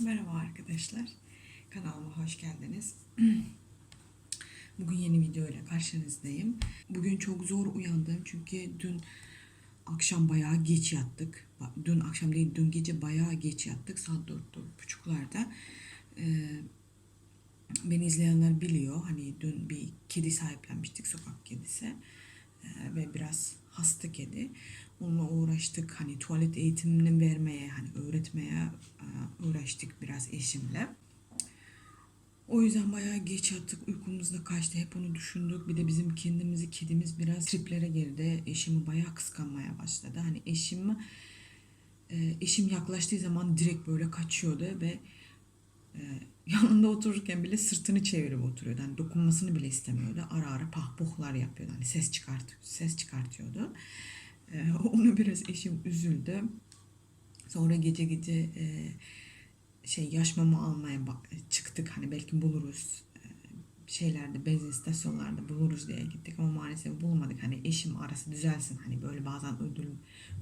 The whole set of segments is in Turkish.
Merhaba arkadaşlar. Kanalıma hoş geldiniz. Bugün yeni video ile karşınızdayım. Bugün çok zor uyandım çünkü dün akşam bayağı geç yattık. Dün akşam değil, dün gece bayağı geç yattık. Saat dört, dört buçuklarda. Ee, beni izleyenler biliyor. Hani dün bir kedi sahiplenmiştik, sokak kedisi. Ee, ve biraz hasta kedi. Onunla uğraştık. Hani tuvalet eğitimini vermeye, hani öğretmeye e, uğraştık biraz eşimle. O yüzden bayağı geç yattık. Uykumuz da kaçtı. Hep onu düşündük. Bir de bizim kendimizi kedimiz biraz triplere girdi. Eşimi bayağı kıskanmaya başladı. Hani eşim e, eşim yaklaştığı zaman direkt böyle kaçıyordu ve e, yanında otururken bile sırtını çevirip oturuyordu. Hani dokunmasını bile istemiyordu. Ara ara pahpuhlar yapıyordu. Hani ses çıkart ses çıkartıyordu. E, onu biraz eşim üzüldü. Sonra gece gece e, şey yaş mama almaya çıktık. Hani belki buluruz. E, şeylerde benzin istasyonlarda buluruz diye gittik ama maalesef bulamadık. Hani eşim arası düzelsin hani böyle bazen ödül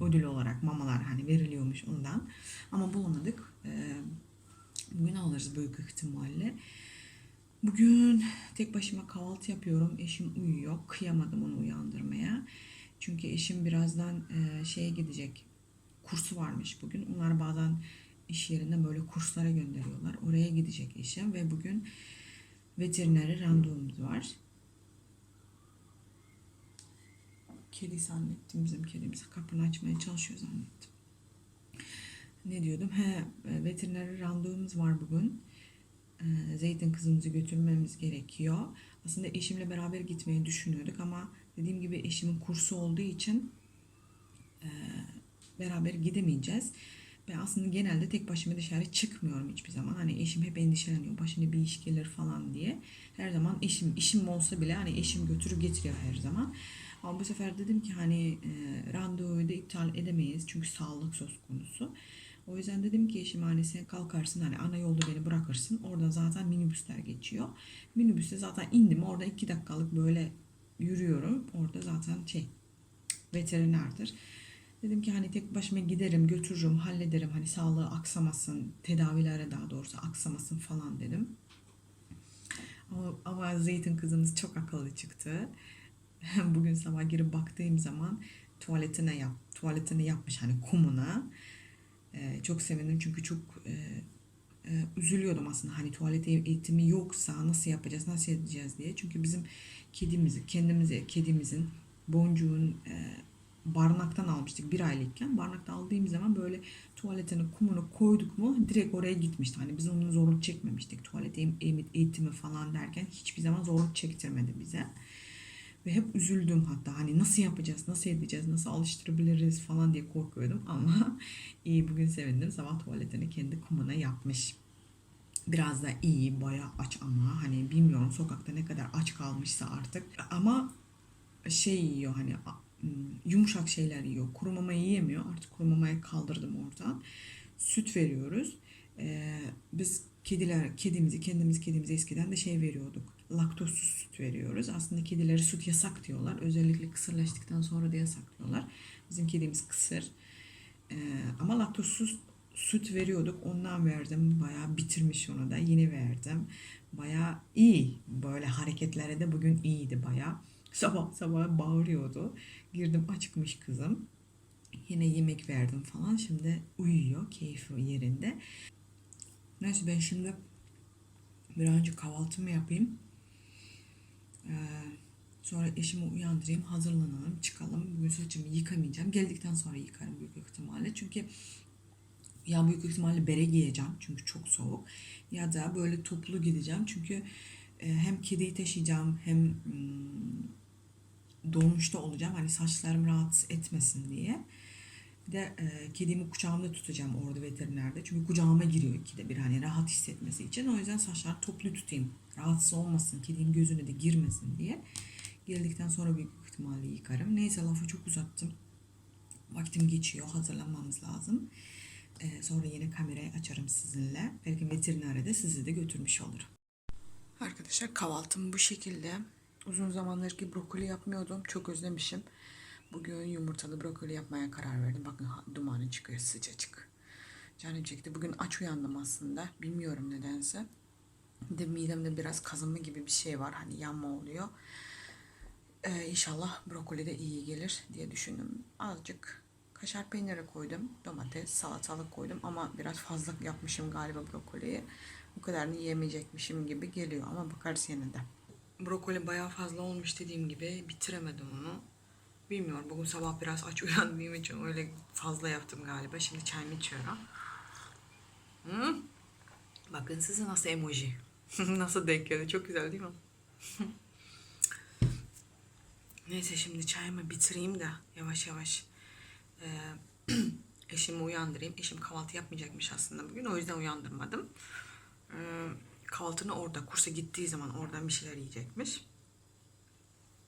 ödül olarak mamalar hani veriliyormuş ondan. Ama bulamadık. E, bugün alırız büyük ihtimalle. Bugün tek başıma kahvaltı yapıyorum. Eşim uyuyor. Kıyamadım onu uyandırmaya. Çünkü eşim birazdan e, şeye gidecek. Kursu varmış bugün. Onlar bazen iş yerinde böyle kurslara gönderiyorlar. Oraya gidecek eşim ve bugün veterinere randevumuz var. Kedi zannettim bizim kedimiz. Kapını açmaya çalışıyor zannettim. Ne diyordum? He, e, veterinere randevumuz var bugün. E, Zeytin kızımızı götürmemiz gerekiyor. Aslında eşimle beraber gitmeyi düşünüyorduk ama dediğim gibi eşimin kursu olduğu için e, beraber gidemeyeceğiz. Ben aslında genelde tek başıma dışarı çıkmıyorum hiçbir zaman. Hani eşim hep endişeleniyor. Başına bir iş gelir falan diye. Her zaman eşim, işim olsa bile hani eşim götürüp getiriyor her zaman. Ama bu sefer dedim ki hani e, randevuyu da iptal edemeyiz. Çünkü sağlık söz konusu. O yüzden dedim ki eşim hani sen kalkarsın hani ana yolda beni bırakırsın. Oradan zaten minibüsler geçiyor. Minibüste zaten indim. Orada iki dakikalık böyle yürüyorum. Orada zaten şey veterinerdir. Dedim ki hani tek başıma giderim, götürürüm, hallederim. Hani sağlığı aksamasın, tedavilere daha doğrusu aksamasın falan dedim. Ama, ama Zeytin kızımız çok akıllı çıktı. Bugün sabah girip baktığım zaman tuvaletine yap, tuvaletini yapmış hani kumuna. Ee, çok sevindim çünkü çok e, e, üzülüyordum aslında hani tuvalet eğitimi yoksa nasıl yapacağız, nasıl edeceğiz diye. Çünkü bizim kedimizi, kendimize, kedimizin, boncuğun e, barınaktan almıştık bir aylıkken. Barınakta aldığım zaman böyle tuvaletine kumunu koyduk mu direkt oraya gitmişti. Hani biz onun zorluk çekmemiştik. Tuvalet eğitimi falan derken hiçbir zaman zorluk çektirmedi bize. Ve hep üzüldüm hatta hani nasıl yapacağız, nasıl edeceğiz, nasıl alıştırabiliriz falan diye korkuyordum. Ama iyi bugün sevindim. Sabah tuvaletini kendi kumuna yapmış. Biraz da iyi, bayağı aç ama hani bilmiyorum sokakta ne kadar aç kalmışsa artık. Ama şey yiyor hani ım, yumuşak şeyler yiyor. Kuru mama yiyemiyor. Artık kuru mamayı kaldırdım oradan. Süt veriyoruz. Ee, biz kediler, kedimizi, kendimiz kedimize eskiden de şey veriyorduk. Laktozsuz süt veriyoruz. Aslında kedilere süt yasak diyorlar. Özellikle kısırlaştıktan sonra da yasak diyorlar. Bizim kedimiz kısır. Ee, ama laktozsuz süt veriyorduk. Ondan verdim. Bayağı bitirmiş onu da. Yine verdim. Bayağı iyi. Böyle hareketlere de bugün iyiydi bayağı. Sabah sabah bağırıyordu. Girdim açıkmış kızım. Yine yemek verdim falan. Şimdi uyuyor. Keyfi yerinde. Neyse ben şimdi bir an önce kahvaltımı yapayım. Ee, sonra eşimi uyandırayım, hazırlanalım, çıkalım. Bugün saçımı yıkamayacağım. Geldikten sonra yıkarım büyük ihtimalle. Çünkü ya büyük ihtimalle bere giyeceğim çünkü çok soğuk. Ya da böyle toplu gideceğim çünkü e, hem kediyi taşıyacağım hem mm, dolmuşta olacağım. Hani saçlarım rahatsız etmesin diye. Bir de e, kedimi kucağımda tutacağım orada veterinerde. Çünkü kucağıma giriyor ikide bir hani rahat hissetmesi için. O yüzden saçlar toplu tutayım. Rahatsız olmasın, kedinin gözüne de girmesin diye. Geldikten sonra büyük ihtimalle yıkarım. Neyse lafı çok uzattım. Vaktim geçiyor, hazırlanmamız lazım. E, sonra yine kamerayı açarım sizinle. Belki veterinerde sizi de götürmüş olurum. Arkadaşlar kahvaltım bu şekilde. Uzun zamandır ki brokoli yapmıyordum. Çok özlemişim. Bugün yumurtalı brokoli yapmaya karar verdim. Bakın dumanı çıkıyor sıcacık. Canım çekti. Bugün aç uyandım aslında. Bilmiyorum nedense. De midemde biraz kazınma gibi bir şey var. Hani yanma oluyor. Ee, inşallah brokoli de iyi gelir diye düşündüm. Azıcık kaşar peyniri koydum. Domates, salatalık koydum. Ama biraz fazla yapmışım galiba brokoliyi. Bu kadarını yemeyecekmişim gibi geliyor. Ama bakarız yine. Brokoli bayağı fazla olmuş dediğim gibi. Bitiremedim onu. Bilmiyorum. Bugün sabah biraz aç uyandığım için öyle fazla yaptım galiba. Şimdi çayımı içiyorum. Hı? Bakın size nasıl emoji. nasıl denk geldi. Çok güzel değil mi? Neyse şimdi çayımı bitireyim de yavaş yavaş eşimi uyandırayım. Eşim kahvaltı yapmayacakmış aslında bugün. O yüzden uyandırmadım. Kahvaltını orada kursa gittiği zaman oradan bir şeyler yiyecekmiş.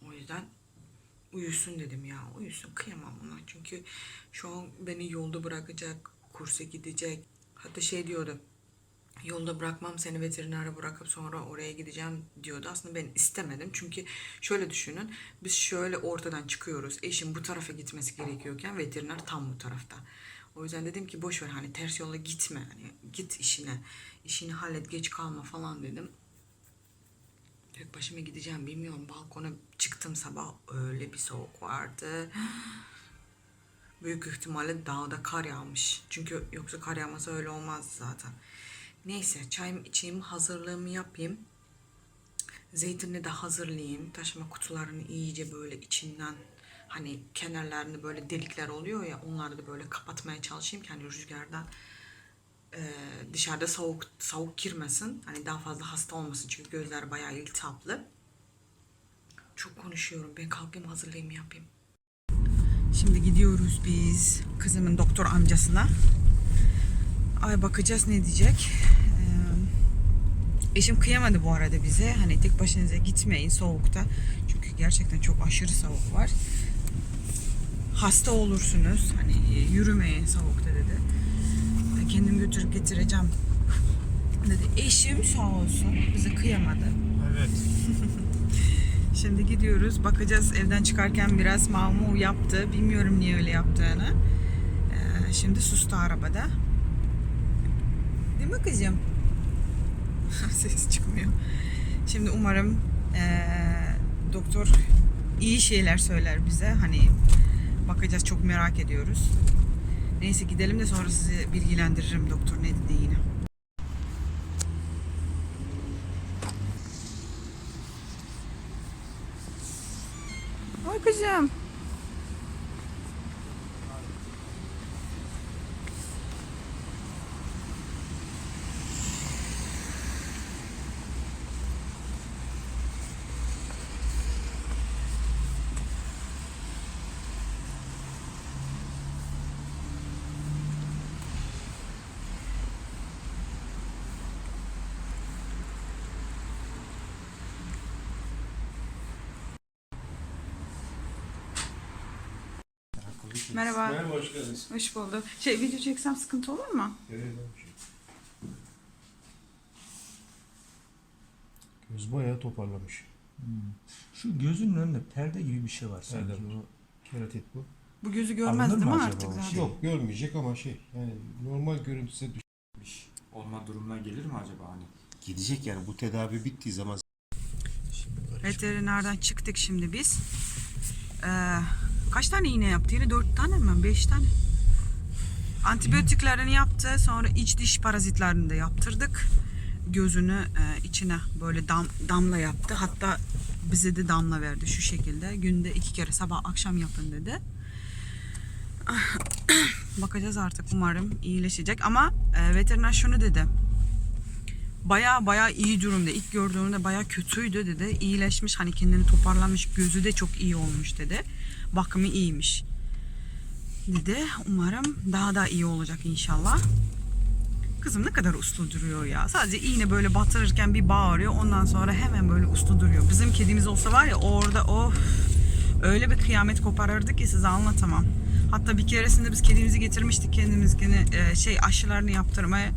O yüzden uyusun dedim ya. Uyusun kıyamam ona. Çünkü şu an beni yolda bırakacak, kursa gidecek. Hatta şey diyordu. Yolda bırakmam seni veterinere bırakıp sonra oraya gideceğim diyordu. Aslında ben istemedim. Çünkü şöyle düşünün. Biz şöyle ortadan çıkıyoruz. Eşim bu tarafa gitmesi gerekiyorken veteriner tam bu tarafta. O yüzden dedim ki boş ver hani ters yola gitme. Hani git işine. İşini hallet geç kalma falan dedim. Tek başıma gideceğim bilmiyorum. Balkona çıktım sabah öyle bir soğuk vardı. Büyük ihtimalle dağda kar yağmış. Çünkü yoksa kar yağmasa öyle olmaz zaten. Neyse çayımı içeyim hazırlığımı yapayım. Zeytini de hazırlayayım. Taşıma kutularını iyice böyle içinden hani kenarlarını böyle delikler oluyor ya onları da böyle kapatmaya çalışayım ki hani rüzgardan e, dışarıda soğuk soğuk girmesin. Hani daha fazla hasta olmasın çünkü gözler bayağı iltihaplı. Çok konuşuyorum. Ben kalkayım hazırlayayım yapayım. Şimdi gidiyoruz biz kızımın doktor amcasına. Ay bakacağız ne diyecek. Ee, eşim kıyamadı bu arada bize. Hani tek başınıza gitmeyin soğukta. Çünkü gerçekten çok aşırı soğuk var. Hasta olursunuz. Hani yürümeyin soğukta dedi. Kendim götürüp getireceğim dedi. Eşim sağ olsun bize kıyamadı. Evet. Şimdi gidiyoruz. Bakacağız evden çıkarken biraz mamu yaptı. Bilmiyorum niye öyle yaptığını. Ee, şimdi sustu arabada. Değil mi kızım? Ses çıkmıyor. Şimdi umarım eee, doktor iyi şeyler söyler bize. Hani bakacağız çok merak ediyoruz. Neyse gidelim de sonra sizi bilgilendiririm doktor ne dediğini. Ay kızım. Merhaba. Merhaba, hoş geldiniz. Hoş bulduk. Şey video çeksem sıkıntı olur mu? Evet. Göz bayağı toparlamış. Şu gözünün önünde perde gibi bir şey var sanki. Var. O Keratit bu. Bu gözü görmez Alınır değil mi mı artık acaba o zaten? şey? Yok görmeyecek ama şey yani normal görüntüsü düşmüş. olma durumuna gelir mi acaba hani? Gidecek yani bu tedavi bittiği zaman Veterinerden çıktık şimdi biz. Ee, kaç tane iğne yaptı? Yine dört tane mi? Beş tane. Antibiyotiklerini yaptı. Sonra iç diş parazitlerini de yaptırdık. Gözünü e, içine böyle dam, damla yaptı. Hatta bize de damla verdi şu şekilde. Günde iki kere sabah akşam yapın dedi. Bakacağız artık umarım iyileşecek. Ama e, veteriner şunu dedi baya baya iyi durumda. İlk gördüğümde baya kötüydü dedi. İyileşmiş hani kendini toparlamış. Gözü de çok iyi olmuş dedi. Bakımı iyiymiş. Dedi. Umarım daha da iyi olacak inşallah. Kızım ne kadar uslu duruyor ya. Sadece iğne böyle batırırken bir bağırıyor. Ondan sonra hemen böyle uslu duruyor. Bizim kedimiz olsa var ya orada of öyle bir kıyamet koparırdı ki size anlatamam. Hatta bir keresinde biz kedimizi getirmiştik kendimiz gene e, şey aşılarını yaptırmaya.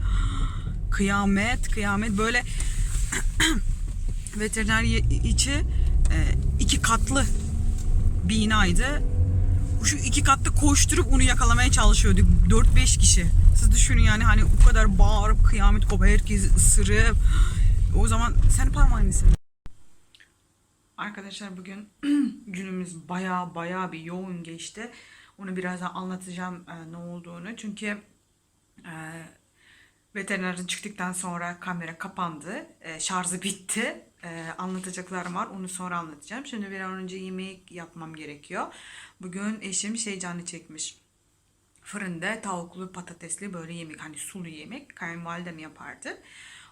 Kıyamet, kıyamet böyle veteriner içi e, iki katlı binaydı. şu iki katta koşturup onu yakalamaya çalışıyorduk. 4-5 kişi. Siz düşünün yani hani o kadar bağırıp kıyamet kopa herkes ısırıp. O zaman sen parmağını ısır. Arkadaşlar bugün günümüz baya baya bir yoğun geçti. Onu birazdan anlatacağım e, ne olduğunu. Çünkü e, veterinerin çıktıktan sonra kamera kapandı. E, şarjı bitti. E, anlatacaklarım var. Onu sonra anlatacağım. Şimdi bir an önce yemek yapmam gerekiyor. Bugün eşim şey canı çekmiş. Fırında tavuklu patatesli böyle yemek hani sulu yemek kayınvalidem yapardı.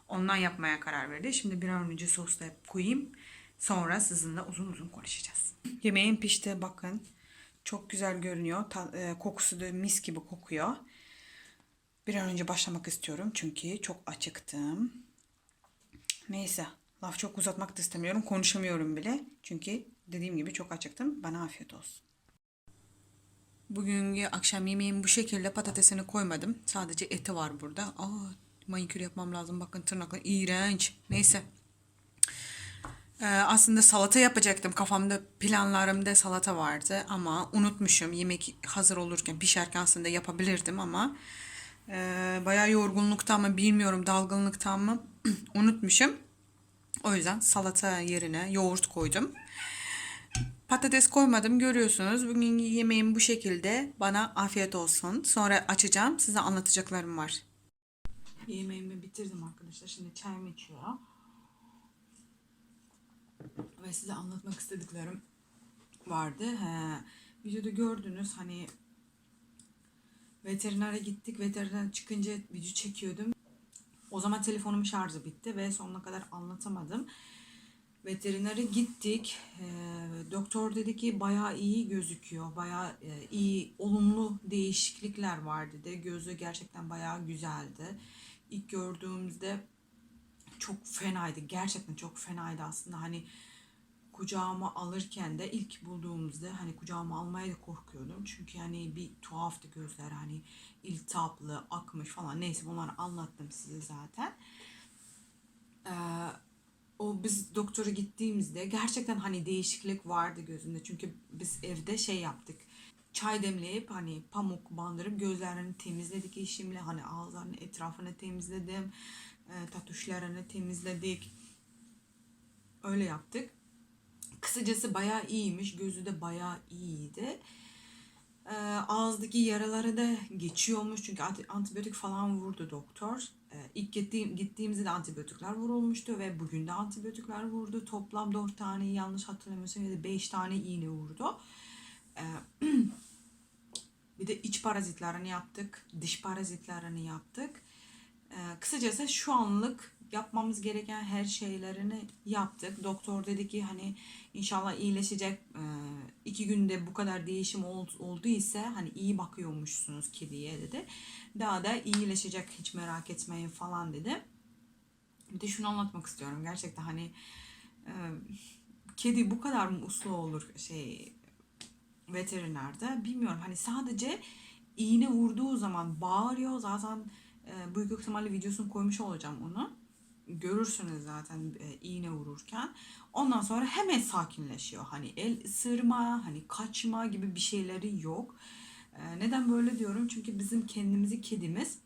Ondan yapmaya karar verdi. Şimdi bir an önce soslayıp koyayım. Sonra sizinle uzun uzun konuşacağız. Yemeğim pişti bakın. Çok güzel görünüyor. Ta- e, kokusu da mis gibi kokuyor. Bir an önce başlamak istiyorum çünkü çok acıktım. Neyse laf çok uzatmak da istemiyorum. Konuşamıyorum bile. Çünkü dediğim gibi çok acıktım. Bana afiyet olsun. Bugünkü akşam yemeğim bu şekilde patatesini koymadım. Sadece eti var burada. Aa, manikür yapmam lazım. Bakın tırnaklar iğrenç. Neyse. Ee, aslında salata yapacaktım. Kafamda planlarımda salata vardı ama unutmuşum. Yemek hazır olurken pişerken aslında yapabilirdim ama e, bayağı yorgunluktan mı bilmiyorum dalgınlıktan mı unutmuşum. O yüzden salata yerine yoğurt koydum. Patates koymadım görüyorsunuz. Bugün yemeğim bu şekilde. Bana afiyet olsun. Sonra açacağım. Size anlatacaklarım var. Yemeğimi bitirdim arkadaşlar. Şimdi çayımı içiyorum. Ve size anlatmak istediklerim vardı. He, videoda gördünüz hani veterinere gittik. Veteriner çıkınca video çekiyordum. O zaman telefonumun şarjı bitti ve sonuna kadar anlatamadım. Veterinere gittik. Ee, doktor dedi ki bayağı iyi gözüküyor. Bayağı e, iyi, olumlu değişiklikler var dedi. Gözü gerçekten bayağı güzeldi. İlk gördüğümüzde çok fenaydı. Gerçekten çok fenaydı aslında. Hani kucağıma alırken de ilk bulduğumuzda hani kucağıma almaya da korkuyordum. Çünkü hani bir tuhaftı gözler hani iltihaplı, akmış falan. Neyse bunları anlattım size zaten. Ee, o biz doktora gittiğimizde gerçekten hani değişiklik vardı gözünde. Çünkü biz evde şey yaptık. Çay demleyip hani pamuk bandırıp gözlerini temizledik eşimle. Hani ağızlarının etrafını temizledim. E, tatuşlarını temizledik. Öyle yaptık. Kısacası bayağı iyiymiş. Gözü de bayağı iyiydi. Ee, ağızdaki yaraları da geçiyormuş çünkü anti- antibiyotik falan vurdu doktor. Ee, ilk gittiğim, gittiğimizde de antibiyotikler vurulmuştu ve bugün de antibiyotikler vurdu. Toplam 4 tane yanlış hatırlamıyorsam ya da 5 tane iğne vurdu. Ee, bir de iç parazitlerini yaptık, dış parazitlerini yaptık. Ee, kısacası şu anlık yapmamız gereken her şeylerini yaptık. Doktor dedi ki hani inşallah iyileşecek. Ee, iki günde bu kadar değişim ol, olduysa hani iyi bakıyormuşsunuz kediye dedi. Daha da iyileşecek hiç merak etmeyin falan dedi. Bir de şunu anlatmak istiyorum. Gerçekten hani e, kedi bu kadar mı uslu olur şey veterinerde bilmiyorum. Hani sadece iğne vurduğu zaman bağırıyor. Zaten e, büyük ihtimalle videosunu koymuş olacağım onu. Görürsünüz zaten e, iğne vururken. Ondan sonra hemen sakinleşiyor. Hani el ısırma, hani kaçma gibi bir şeyleri yok. E, neden böyle diyorum? Çünkü bizim kendimizi kedimiz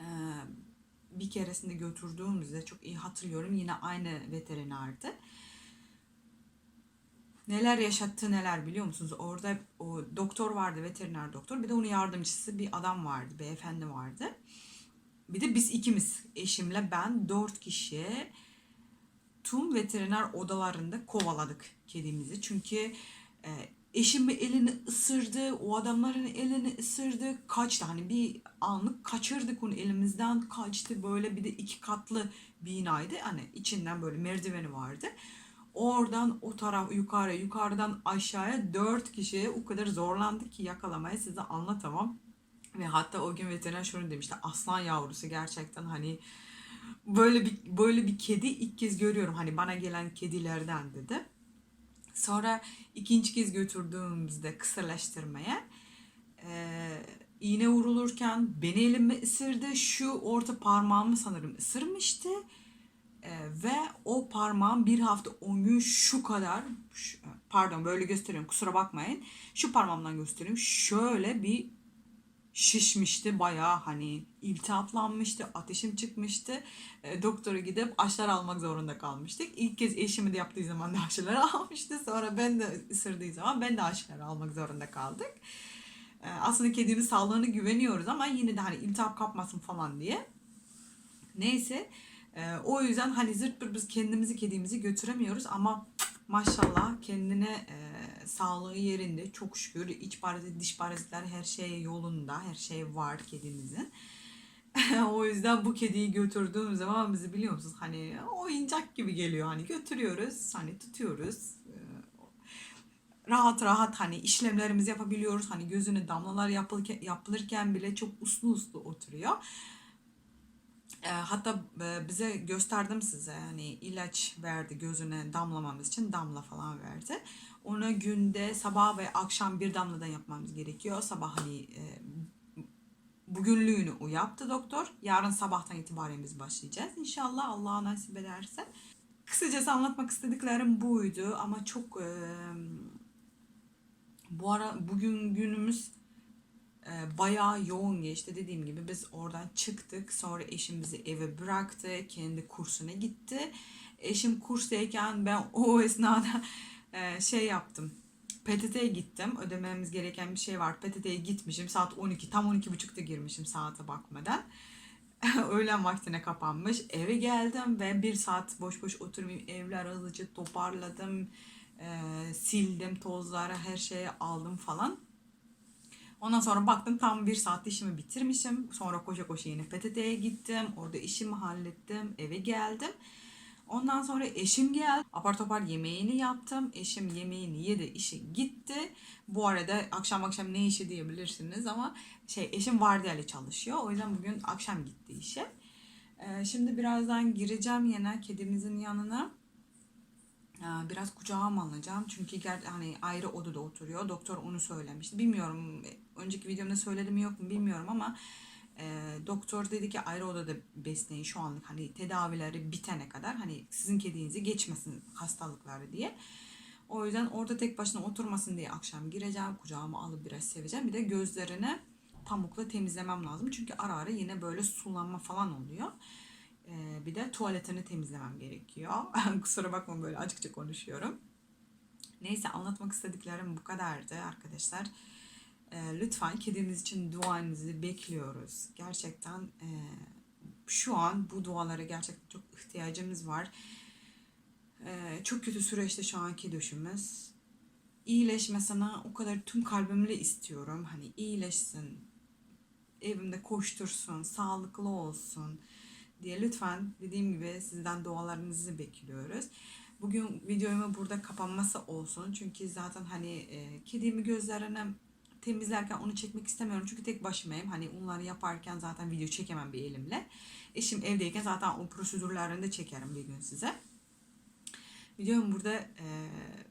e, bir keresinde götürdüğümüzde çok iyi hatırlıyorum. Yine aynı veterinerdi neler yaşattı neler biliyor musunuz? Orada o doktor vardı, veteriner doktor. Bir de onun yardımcısı bir adam vardı, beyefendi vardı. Bir de biz ikimiz, eşimle ben dört kişi tüm veteriner odalarında kovaladık kedimizi. Çünkü e, eşim elini ısırdı, o adamların elini ısırdı, kaçtı. Hani bir anlık kaçırdık onu elimizden kaçtı. Böyle bir de iki katlı binaydı. Hani içinden böyle merdiveni vardı. Oradan o taraf yukarı, yukarıdan aşağıya dört kişiye o kadar zorlandık ki yakalamaya size anlatamam. Ve hatta o gün veteriner şunu demişti. Aslan yavrusu gerçekten hani böyle bir böyle bir kedi ilk kez görüyorum. Hani bana gelen kedilerden dedi. Sonra ikinci kez götürdüğümüzde kısırlaştırmaya e, iğne vurulurken beni elime ısırdı. Şu orta parmağımı sanırım ısırmıştı. Ee, ve o parmağım bir hafta 10 gün şu kadar şu- pardon böyle gösteriyorum kusura bakmayın. Şu parmağımdan göstereyim. Şöyle bir şişmişti bayağı hani iltihaplanmıştı ateşim çıkmıştı. E, doktora gidip aşılar almak zorunda kalmıştık. İlk kez eşimi de yaptığı zaman da aşıları almıştı. Sonra ben de ısırdığı zaman ben de aşıları almak zorunda kaldık. E, aslında kedinin sağlığına güveniyoruz ama yine de hani iltihap kapmasın falan diye. Neyse e, o yüzden hani zırt pırt biz kendimizi kedimizi götüremiyoruz ama maşallah kendine e, sağlığı yerinde. Çok şükür iç parazit diş parazitler her şey yolunda her şey var kedimizin. O yüzden bu kediyi götürdüğüm zaman bizi biliyor musunuz? Hani oyuncak gibi geliyor. Hani götürüyoruz hani tutuyoruz. E, rahat rahat hani işlemlerimizi yapabiliyoruz. Hani gözüne damlalar yapılırken bile çok uslu uslu oturuyor e, hatta e, bize gösterdim size hani ilaç verdi gözüne damlamamız için damla falan verdi. Onu günde sabah ve akşam bir damladan yapmamız gerekiyor. Sabah hani e, bugünlüğünü o yaptı doktor. Yarın sabahtan itibaren biz başlayacağız. İnşallah Allah nasip ederse. Kısacası anlatmak istediklerim buydu ama çok e, bu ara bugün günümüz bayağı yoğun geçti. Dediğim gibi biz oradan çıktık. Sonra eşim bizi eve bıraktı. Kendi kursuna gitti. Eşim kurstayken ben o esnada e, şey yaptım. PTT'ye gittim. Ödememiz gereken bir şey var. PTT'ye gitmişim. Saat 12. Tam 12.30'da girmişim saate bakmadan. Öğlen vaktine kapanmış. Eve geldim ve bir saat boş boş oturmayayım. Evler hızlıca toparladım. e, sildim tozları her şeyi aldım falan. Ondan sonra baktım tam bir saat işimi bitirmişim. Sonra koşa koşa yine PTT'ye gittim. Orada işimi hallettim. Eve geldim. Ondan sonra eşim geldi. Apar topar yemeğini yaptım. Eşim yemeğini yedi, işe gitti. Bu arada akşam akşam ne işi diyebilirsiniz ama şey eşim vardiyalı çalışıyor. O yüzden bugün akşam gitti işe. Ee, şimdi birazdan gireceğim yine kedimizin yanına. Ee, Biraz kucağıma alacağım çünkü ger hani ayrı odada oturuyor. Doktor onu söylemişti. Bilmiyorum önceki videomda söyledim mi yok mu bilmiyorum ama e, doktor dedi ki ayrı odada besleyin şu anlık hani tedavileri bitene kadar hani sizin kedinizi geçmesin hastalıkları diye. O yüzden orada tek başına oturmasın diye akşam gireceğim kucağıma alıp biraz seveceğim. Bir de gözlerini pamukla temizlemem lazım. Çünkü ara ara yine böyle sulanma falan oluyor. Ee, bir de tuvaletini temizlemem gerekiyor. Kusura bakma böyle açıkça konuşuyorum. Neyse anlatmak istediklerim bu kadardı arkadaşlar. Ee, lütfen kedimiz için duanızı bekliyoruz. Gerçekten e, şu an bu dualara gerçekten çok ihtiyacımız var. Ee, çok kötü süreçte şu an kedişimiz. İyileşmesine o kadar tüm kalbimle istiyorum. Hani iyileşsin, evimde koştursun, sağlıklı olsun diye lütfen dediğim gibi sizden dualarınızı bekliyoruz. Bugün videomu burada kapanması olsun. Çünkü zaten hani e, kedimi gözlerine temizlerken onu çekmek istemiyorum. Çünkü tek başımayım. Hani onları yaparken zaten video çekemem bir elimle. Eşim evdeyken zaten o prosedürlerini de çekerim bir gün size. Videomu burada e,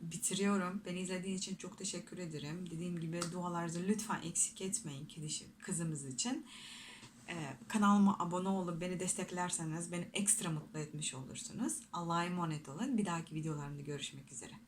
bitiriyorum. Beni izlediğiniz için çok teşekkür ederim. Dediğim gibi dualarınızı lütfen eksik etmeyin kedişi kızımız için. Ee, kanalıma abone olup beni desteklerseniz beni ekstra mutlu etmiş olursunuz. Allah'a emanet olun. Bir dahaki videolarımda görüşmek üzere.